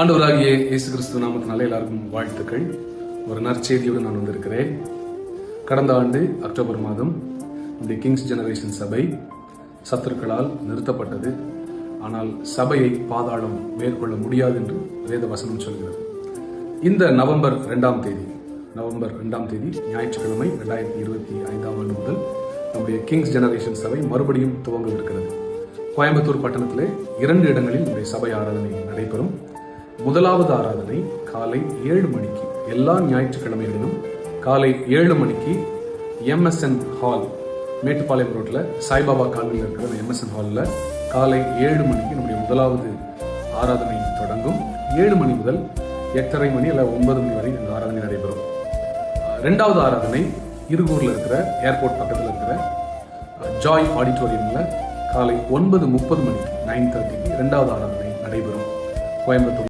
ஆண்டவராகிய இயேசு கிறிஸ்து நாமத்தினால எல்லாருக்கும் வாழ்த்துக்கள். ஒரு நற்செய்தியோடு நான் வந்திருக்கிறேன். கடந்த ஆண்டு அக்டோபர் மாதம் நம்முடைய கிங்ஸ் ஜெனரேஷன் சபை சத்துருக்களால் நிறுத்தப்பட்டது. ஆனால் சபையை பாதாளம் மேற்கொள்ள முடியாது என்று வேத வசனம் சொல்கிறது. இந்த நவம்பர் ரெண்டாம் தேதி நவம்பர் ரெண்டாம் தேதி ஞாயிற்றுக்கிழமை ரெண்டாயிரத்தி இருபத்தி ஐந்தாம் ஆண்டு முதல் நம்முடைய கிங்ஸ் ஜெனரேஷன் சபை மறுபடியும் துவங்கவிருக்கிறது. கோயம்புத்தூர் பட்டணத்தில் இரண்டு இடங்களில் நம்முடைய சபை ஆராதனை நடைபெறும். முதலாவது ஆராதனை காலை ஏழு மணிக்கு எல்லா ஞாயிற்றுக்கிழமைகளிலும் காலை ஏழு மணிக்கு எம்எஸ்என் ஹால் மேட்டுப்பாளையம் ரோட்டில் சாய்பாபா காலனியில் இருக்கிற அந்த எம்எஸ்என் ஹாலில் காலை ஏழு மணிக்கு நம்முடைய முதலாவது ஆராதனை தொடங்கும். ஏழு மணி முதல் எட்டரை மணி அல்ல ஒன்பது மணி வரை இந்த ஆராதனை நடைபெறும். ரெண்டாவது ஆராதனை இருகூர்ல இருக்கிற ஏர்போர்ட் பக்கத்தில் இருக்கிற ஜாய் ஆடிட்டோரியம்ல காலை ஒன்பது முப்பது மணிக்கு நைன் தேர்ட்டிக்கு ரெண்டாவது ஆராதனை நடைபெறும். கோயம்புத்தூர்